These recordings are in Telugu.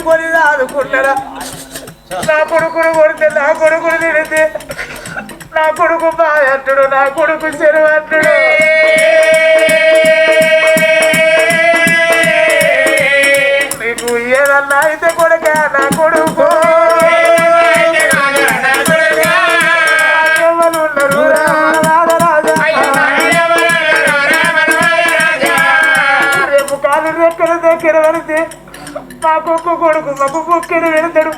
పట్టుకొని ఆదుకున్నారా నా కొడుకును కొడితే నా కొడుకును తిడితే నా కొడుకు బాధంటుడు నా కొడుకు చెరువు అంటుడు. నీకు ఏదన్నా అయితే కొడుక నా కొడుకు. కొడుకు మబ్బు బొక్కెడు వెళ్తాడు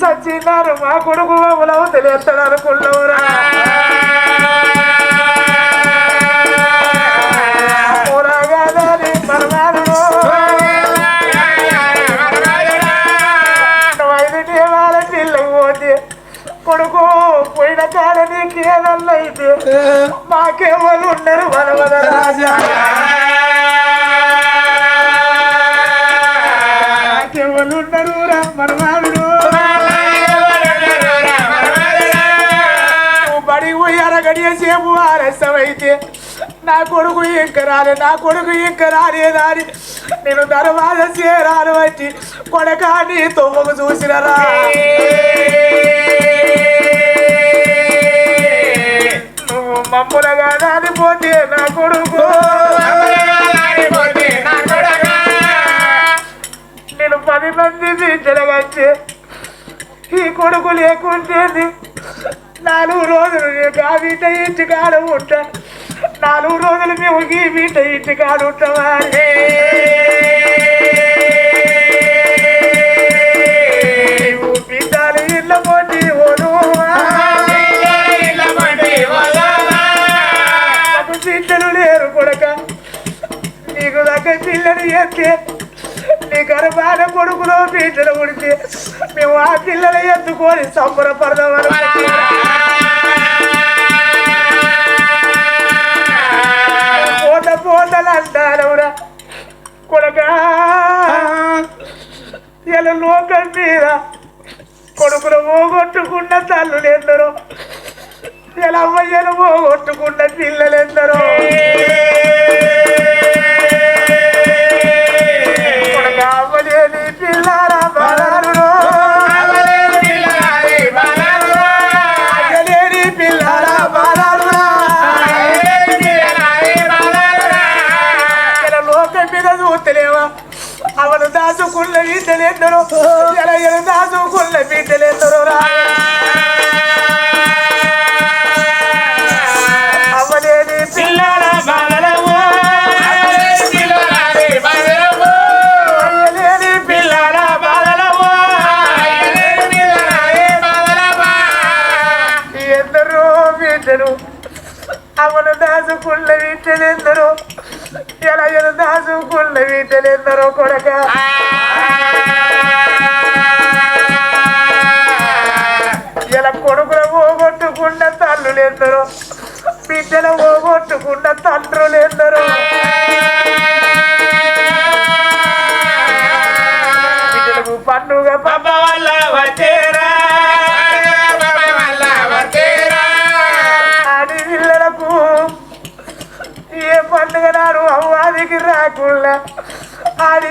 సచ్చినారు మా కొడుకు మమ్మల్ని తెలియస్తాడు అనుకున్నావురా. ఊరగాదని కొడుకు పోయిన కాడ నీకు ఏదన్నా అయితే మాకెవరు ఉండరు మనవద రాజా. పోయి అరగడియ సేపు ఆలస్యమైతే నా కొడుకు ఇంక రాలే నా కొడుకు ఇంక రాలేదాని నేను. దర్వాజ చేరాను వచ్చి కొడక నీ తొమ్మకు చూసినరా నువ్వు మమ్ములగా దానిపోతే నా కొడుకు. నేను పది మంది బిడ్డలగచ్చి ఈ కొడుకు లేకుంటేది నాలుగు రోజులు బీట ఆ ఇంటి కాడ ఉంటా నాలుగు రోజులు మేము ఈ వీట ఇంటి కాడ ఉంటామా బిడ్డలు ఇళ్ళ పోటీ ఓను బిడ్డలు లేరు కొడక. నీకు దగ్గర పిల్లలు చేస్తే నీ గర్భాల కొడుకులో బిడ్డలు కొడితే మేము ఆ పిల్లలు ఎత్తుకొని సంబరపడదాం పోత పోతలు అంటారవురా కొడక ఇలా లోకం మీద కొడుకులు పోగొట్టుకున్న తల్లులు ఎందరో ఇలా అమ్మయ్యను పోగొట్టుకున్న పిల్లలు ఎందరో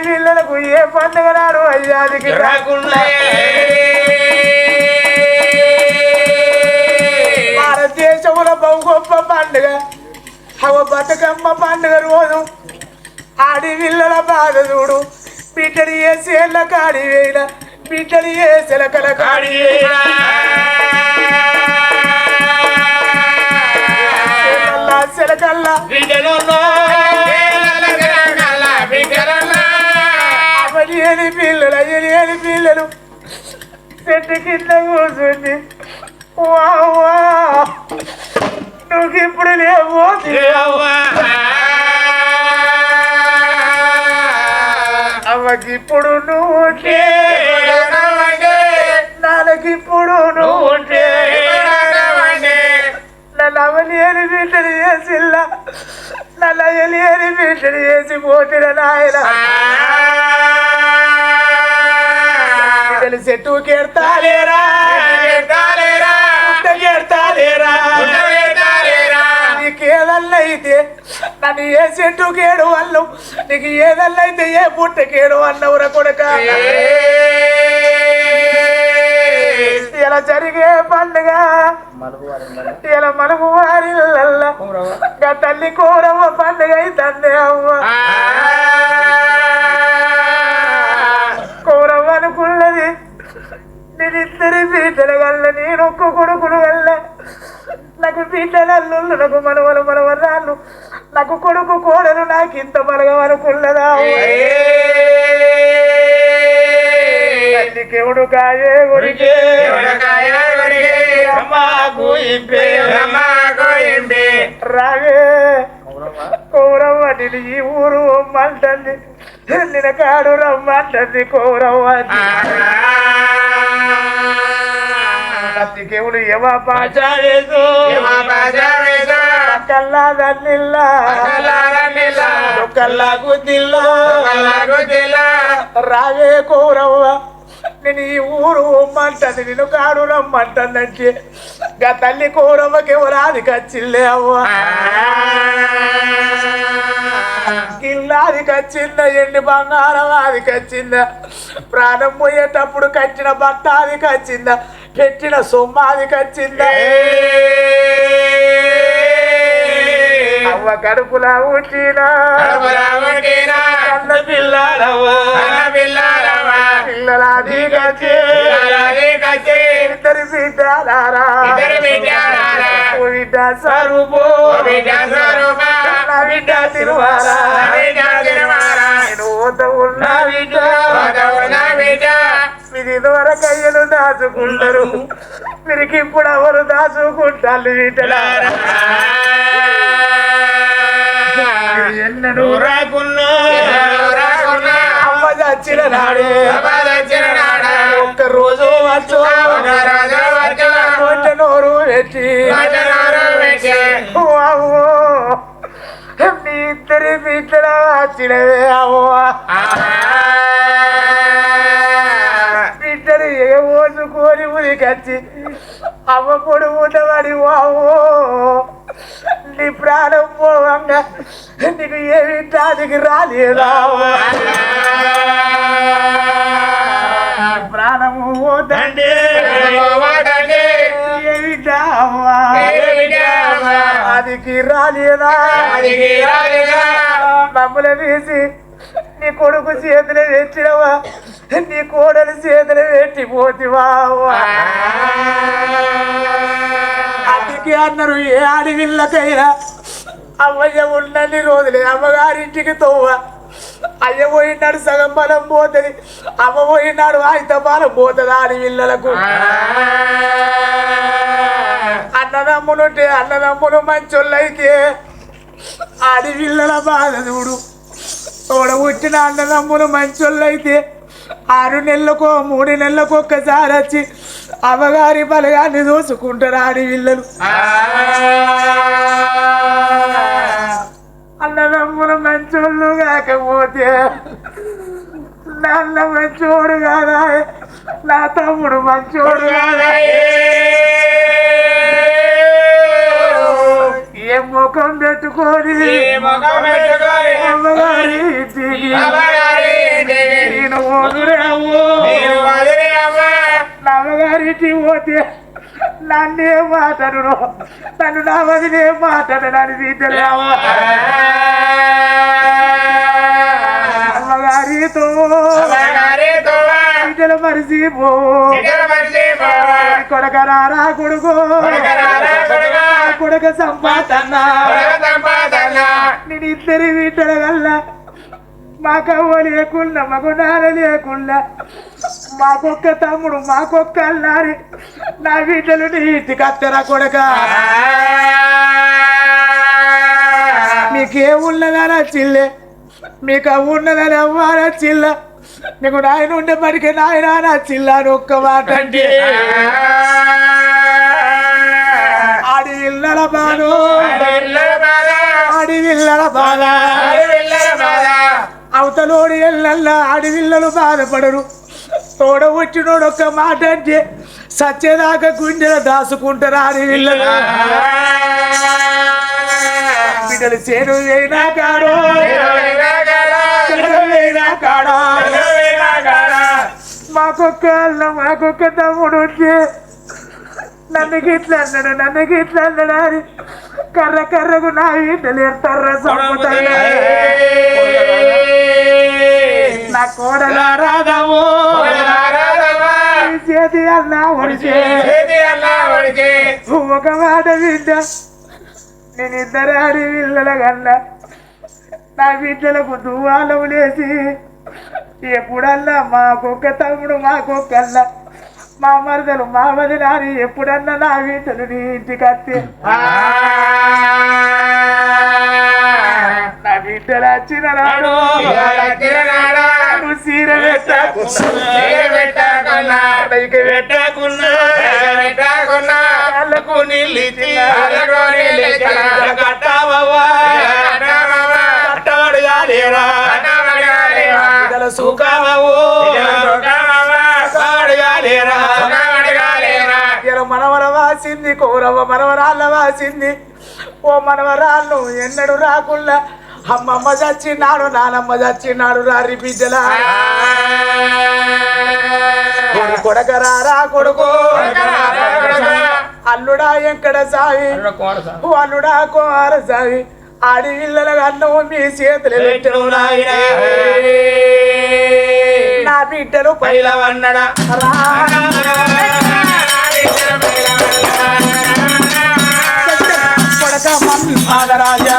పిల్లలకు ఏ పండుగ రాడు అయ్యాదికి రాకుండా భారతదేశంలో బహు గొప్ప పండుగ. అవ బతుకమ్మ పండుగ రోజు. ఆడి పిల్లల బాధ చూడు. బిడ్డలు ఏ సేళ్ళ కాడి వేయడా బిడ్డలు ఏ సెలకల కాడి వేయడా కింద కూర్చుంది. నువ్వు ఇప్పుడు లేవు అవ్వకి ఇప్పుడు నువ్వు ఉంటే నాలుగిప్పుడు నువ్వు ఉంటే నన్ను అవలేని బిడ్డలు చేసిల్లా నన్ను అయ్యలేని బిడ్డలు చేసి పోతిన నాయన. గుట్టలు చెట్టు కేడతాలేరా కేడతాలేరా నీకు ఏదల్లైతే నన్ను ఏ చెట్టు కేడు అల్లం నీకు ఏదల్లైతే ఏ పుట్ట కేడు అన్నవురా కొడక. ఇలా జరిగే పండుగ ఇలా మనకు వారిల్లల్లా తల్లి కూరవ పండుగ అయితే అమ్మ నాకు నాకు మనవలు మనవరాళ్ళు నాకు కొడుకు కోడలు నాకు ఇంత బలగం అనుకున్నదా కాయే గురికే రావే. కౌరవ్వ నేను ఈ ఊరు రమ్మంటుంది. నిన్న కాడు రమ్మంటుంది కౌరవ్వ. తల్లికెవడు ఏమా పాచారేసు కల్లా దన్నిల్లా కల్లా గుద్దిల్లా. రావే కౌరవ్వ. నేను ఈ ఊరు రమ్మంటుంది నేను కాడు రమ్మంటుందంటే. గా తల్లి కౌరవ్వకి ఎవరాది కచ్చిల్లే అవ్వ? గిల్లాది కచ్చిందా ఎండి బంగారం అది కచ్చిందా ప్రాణం పోయేటప్పుడు కట్టిన బట్ట అది కచ్చిందా పెట్టిన సొమ్మ అది కచ్చిందా అవ్వ కడుపులా ఉట్టినా? కన్న పిల్లలవ్వ పిల్లలాది కచ్చి. ఇద్దరి బిడ్డలారా? ఓ బిడ్డ సరుపు బిడ్డ తిరువారా నేను ఓత బిడ్డ మీరు ఇదివరకు దాచుకుంటారు మీరికి ఇప్పుడు ఎవరు దాచుకుంటారు వీటలారా అమ్మ చచ్చిన నాడే ఒక్క రోజు వచ్చు ఇద్దరి బిడ్డల వచ్చినవే అవ్వ. బిడ్డలు ఏ ఓసుకొని ఉరికొచ్చి అమ్మ పొడుగు ఉన్నవాడి అవ్వో నీ ప్రాణం పోవంగా నీకు ఏమి దానికి రాలేదా? ప్రాణము పోతండి అదికి రాలేదా? మమ్మల్ని తీసి నీ కొడుకు చేతులు పెట్టినవా నీ కోడలు చేతులు పెట్టి పోతివా? అందుకే అన్నారు ఏ ఆడవిళ్ళకైనా అమ్మయ్య ఉన్నన్ని రోజులే అమ్మగారింటికి తోవ? అయ్య పోయినాడు సగం బలం పోతుంది అమ్మ పోయినాడు ఆయన బలం పోతుంది ఆడవిళ్ళలకు అన్నదమ్ములుంటే అన్నదమ్ములు మంచోళ్ళైతే ఆడవిళ్ళల బాధ చూడు. తోడ పుట్టిన అన్నదమ్ములు మంచోళ్ళైతే ఆరు నెలలకో మూడు నెలలకు ఒక్కసారి వచ్చి అమ్మగారి బలగాన్ని చూసుకుంటారు ఆడవిళ్ళలు అన్నదమ్ములు మంచోళ్ళు కాకపోతే నాన్న మంచోడు కాదా. నా తమ్ముడు మంచోడు కాదా. ఏ ముఖం పెట్టుకొని అమ్మగారి నేను వదిలేవు. నా అమ్మగారింటికి పోతే నన్నే మాటను నన్ను నా వదిలే మాటను నన్ను తీద్దలేవు అమ్మగారితో బిడ్డలు మరిసిపో కొడకరారా కొడుకు. కొడుక. సంపాదన. నేను ఇద్దరి బిడ్డల వల్ల మాకవ్వ లేకుండా మాకు నాన్న లేకుండా మాకొక్క తమ్ముడు మాకొక్క అల్లారి. నా బిడ్డలు నీ ఇంటికి అత్తరా కొడక. మీకేమున్నదా నచ్చిల్లే మీకు అవి ఉన్నదని అవ్వ చిల్ల? మీకు నాయన ఉండే పడికే నాయన నచ్చిల్ల అని ఒక్క మాట అంటే. ఆడి ఇళ్ళల బాను ఆడి ఇళ్ళల బాధ అవతలోడి ఎల్లల్లా అడవిల్లలు బాధపడరు. తోడ వచ్చినోడు ఒక్క మాట అంటే సత్యదాకా గుండెల దాసుకుంటారు అడవిల్లలు బిడ్డలు చేరు అయినా కాడో. కాడో? మాకొక్క అల్ల మాకొక్క తమ్ముడు ఉంటే నన్ను గిట్ల అన్నాడు నన్ను గిట్ల అన్నాడు అని కర్ర కర్రకు నా వీటలు ఎడతారా సంపుతారా నా కోడల రాధవో చేతి అన్న ఒడిచే. ఒక మాట విద్ద నేను ఇద్దరు ఆడి పిల్లల కన్నా నా బిడ్డలకు దువాలం లేసి ఎప్పుడన్నా మా కుక్క తమ్ముడు మా కుక్కల్లా మా మరదలు మా వదినాని ఎప్పుడన్నా నా బిడ్డలు నీ ఇంటికి నా బిడ్డలు వచ్చిన నాడు సీర పెట్టకున్నా. కట్టవాడు మనవర వాసింది కౌరవ మనవరాళ్ళ వాసింది ఓ మనవరాళ్ళు ఎన్నడు రాకుండా అమ్మమ్మ చచ్చినాడు నానమ్మ చచ్చినాడు రారి బిడ్డల. కొడకరా రా కొడుకు. అల్లుడా ఎక్కడ సాయి. ఓ అల్లుడా కుమార సాయి. ఆడి అన్నం మీ చేతులు పెట్టను నా బిడ్డలు పైలవన్నడా. మమ్మీ పాదరాజా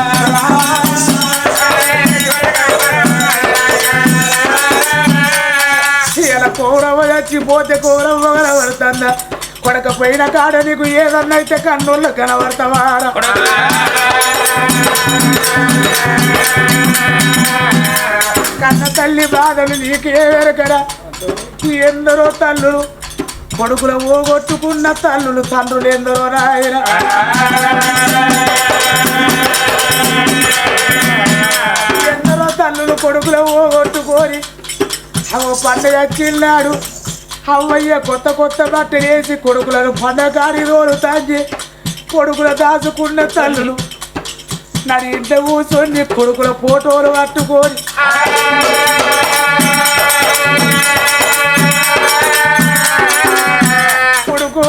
ఇలా కౌరవ చచ్చిపోతే కౌరవ కనబడుతుంద? కొడక పోయిన కాడ నీకు ఏదన్నైతే అయితే కన్నుల్లో కన్న తల్లి బాధలు నీకే వెరకరా ఎందరో తల్లులు కొడుకుల ఓగొట్టుకున్న తల్లులు తండ్రులు ఎందరో రాయరా కొడుకుల ఓగొట్టుకొని అవ పండుగ చిన్నాడు అవ్వయ్య కొత్త కొత్త బట్టలు వేసి కొడుకులను పండగారి రోలు తాగి కొడుకుల దాచుకున్న తల్లులు నన్ను ఇంట కూర్చొని కొడుకుల ఫోటోలు పట్టుకొని కొడుకు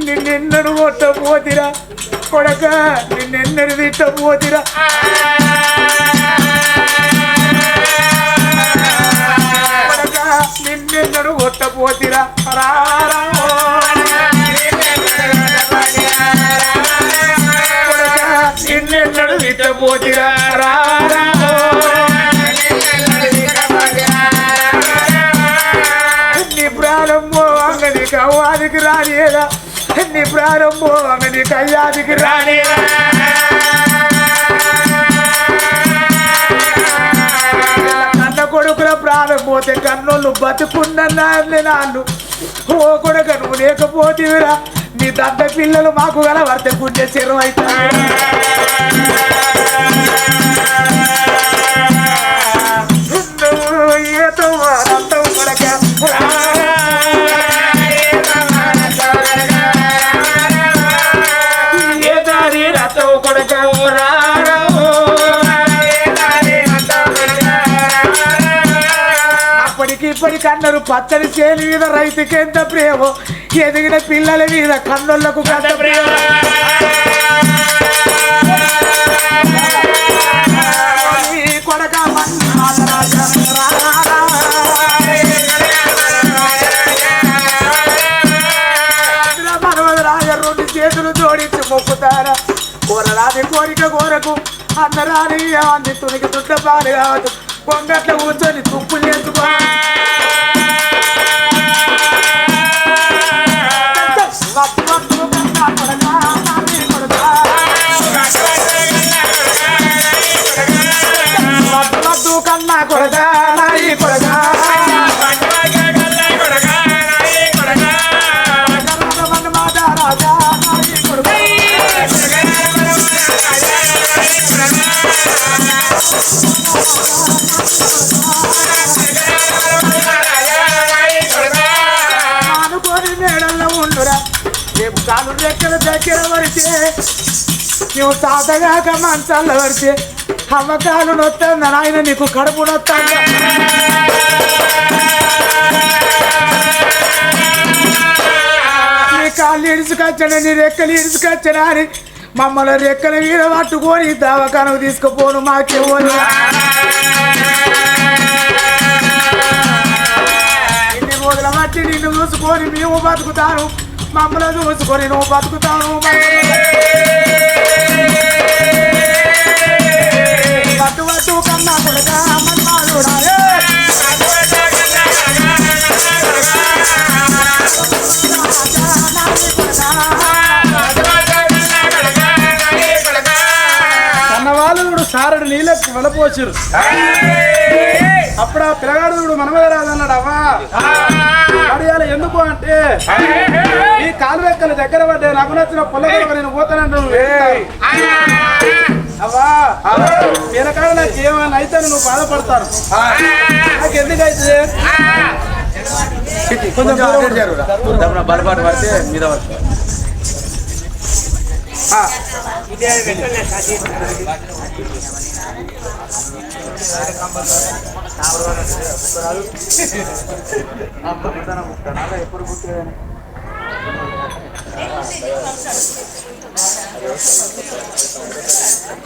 నిన్నెన్నడు కొట్టపోతిరా కొడక నిన్నెన్నడు తిట్టపోతిరా నిన్నెన్నడు కొట్టపోతిరా రారా కొడక నిన్నెన్నడు తిట్టపోతిరా రారా నీ ప్రారంభో అంగనికి అవ్వాదికి రానియదా నీ ప్రారంభో అంగనికి అయ్యాదికి రానియదా కొడుకుల ప్రాణం పోతే కన్నోళ్ళు బతుకున్న నాళ్ళు ఓ కొడుక నువ్వు లేకపోతేవిరా నీ దద్ద పిల్లలు మాకు గల వర్త చెరువు అవుతాయి ఇప్పటికి అన్నారు పచ్చడి చేలి మీద రైతుకి ఎంత ప్రేమో? ఎదిగిన పిల్లల మీద కన్నులకు గంట ప్రేమ. కొడక రెండు చేతులు జోడించి మొక్కుతారా? కోరరాని కోరిక కోరకు అందరాని అన్ని తునికి తుట్ట పాలు కావద్దు కొంగట్ల కూర్చొని తుప్పు చేసుకో రెక్కల దగ్గర పడితే నువ్వు తాతగాక మంచాల్లో పడితే అమ్మకాలు నొత్తంద నాయన నీకు కడుపు నొత్తంద? నీ కాళ్ళు ఇడుచుకొచ్చాడు నీ రెక్కలు ఇడుచుకొచ్చడా అని మమ్మల్ని రెక్కల మీద పట్టుకొని దవాఖానకు తీసుకుపోను మాకేమోని ఎన్ని రోజుల మట్టి నిన్ను చూసుకొని మేము బతుకుతాను. మమ్మల్ని చూసుకొని నువ్వు బతుకుతాను పట్టు పట్టు కన్నా మన్మాడుడా కన్నవాళ్ళు చూడు సారడు నీళ్ళకి వెళ్ళపోచారు అప్పుడు ఆ పిల్లగాడు మనమే రాదన్నాడు అవ్వా. అంటే ఈ కాలువెక్కల దగ్గర పడ్డే నాకు నచ్చిన పొలం నేను పోతానంటే. అవ్వా వెనకాల నాకు ఏమైనా అయితే నువ్వు బాధపడతాను. నాకు ఎందుకైతే కొంచెం. బలపాటు పడితే మీద పడుతుంది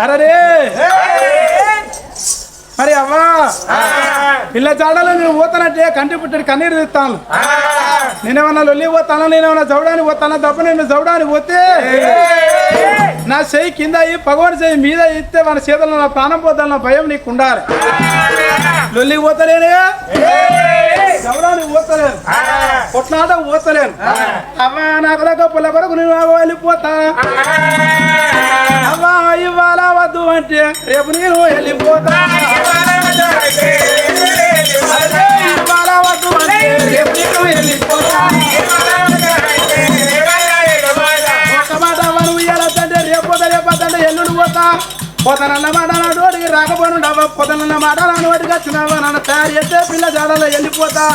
అరే మరి అవ్వా పిల్ల జాడలో నేను పోతానంటే కంటి పుట్టడి కన్నీరు తెస్తాను. నేనేమన్నా లొల్లి పోతానా నేనేమన్నా జవడానికి పోతానా తప్ప నేను జవడానికి పోతే నా చెయ్యి కింద అయ్యి పగవాడి చెయ్యి మీద ఇస్తే మన చేతుల్లో నా ప్రాణం పోతాను నా భయం నీకు ఉండాలి లొల్లికి పోతలేనే? జవడానికి పోతలేను కొట్లాటకు పోతలేను అవ్వా నాకు దగ్గర పుల్ల కొరకు నేను వెళ్ళిపోతా. అవ్వా ఇవాళ వద్దు అంటే రేపు నేను వెళ్ళిపోతా. అదే వద్దు అంటే రేపు పొదనన్న మాటల నోటికి రాకపోను పొదనన్న మాటల మాట నోటికి వచ్చినావా? నన్ను తయారు చేస్తే పిల్ల జాడలో వెళ్ళిపోతా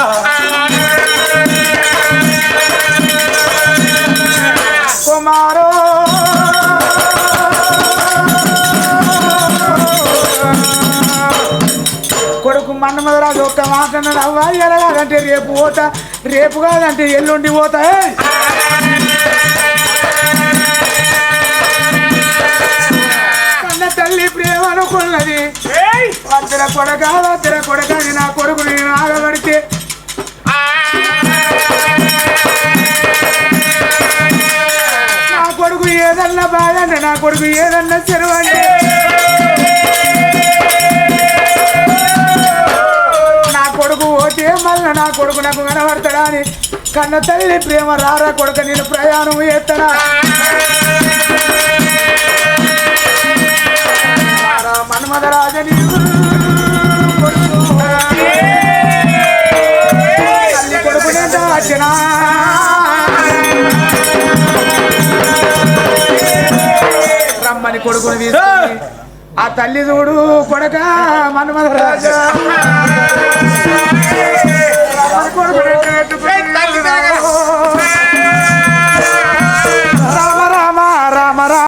కుమారో! కొడుకు మన్నమదరాజు ఒక్క మాట అవ్వాలి ఎలాగంటే రేపు పోతా. రేపు కాదంటే ఎల్లుండి పోతా. తల్లి ప్రేమ అనుకున్నది. వద్దర కొడక వద్దర కొడక నా కొడుకు నేను ఆగబడితే నా కొడుకు ఏదన్నా బాధ అంటే నా కొడుకు ఏదన్నా చెరువు అంటే. నా కొడుకు ఓటే మళ్ళీ నా కొడుకు నాకు కనబడతాడా అని కన్న తల్లి ప్రేమ రారా కొడుక నేను ప్రయాణం ఎత్తనా మదరాజని తల్లి దాచిన. రమ్మని కొడుకుని తీసుకుని ఆ తల్లి చూడు కొడక మన్మధరాజా కొడుకు